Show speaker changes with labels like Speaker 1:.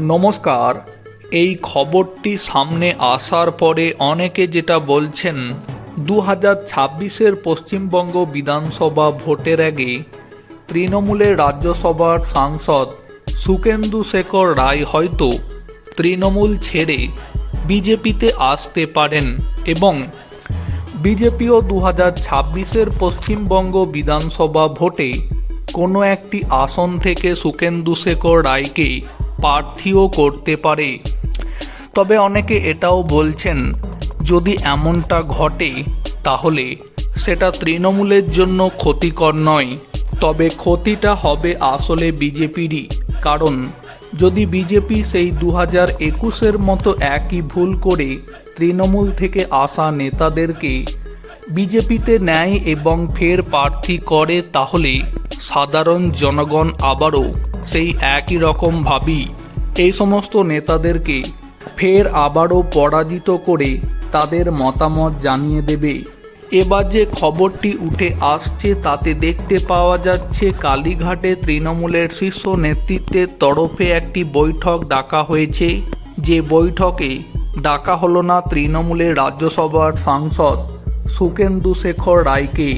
Speaker 1: নমস্কার। এই খবরটি সামনে আসার পরে অনেকে যেটা বলছেন দু হাজার ছাব্বিশের পশ্চিমবঙ্গ বিধানসভা ভোটের আগে তৃণমূলের রাজ্যসভার সাংসদ সুকেন্দু শেখর রায় হয়তো তৃণমূল ছেড়ে বিজেপিতে আসতে পারেন এবং বিজেপিও দু হাজার ছাব্বিশের পশ্চিমবঙ্গ বিধানসভা ভোটে কোনো একটি আসন থেকে সুকেন্দু শেখর রায়কে প্রার্থীও করতে পারে। তবে অনেকে এটাও বলছেন, যদি এমনটা ঘটে, তাহলে সেটা তৃণমূলের জন্য ক্ষতিকর নয়। তবে ক্ষতিটা হবে আসলে বিজেপিরই। কারণ, যদি বিজেপি সেই দু হাজার একুশের মতো একই ভুল করে তৃণমূল থেকে আসা নেতাদেরকে বিজেপিতে নেয় এবং ফের প্রার্থী করে, তাহলে সাধারণ জনগণ আবারও সেই একই রকমভাবেই এই সমস্ত নেতাদেরকে ফের আবারও পরাজিত করে তাদের মতামত জানিয়ে দেবে। এবার যে খবরটি উঠে আসছে তাতে দেখতে পাওয়া যাচ্ছে, কালীঘাটে তৃণমূলের শীর্ষ নেতৃত্বের তরফে একটি বৈঠক ডাকা হয়েছে। যে বৈঠকে ডাকা হলো না তৃণমূলের রাজ্যসভার সাংসদ সুকেন্দু শেখর রায়কে।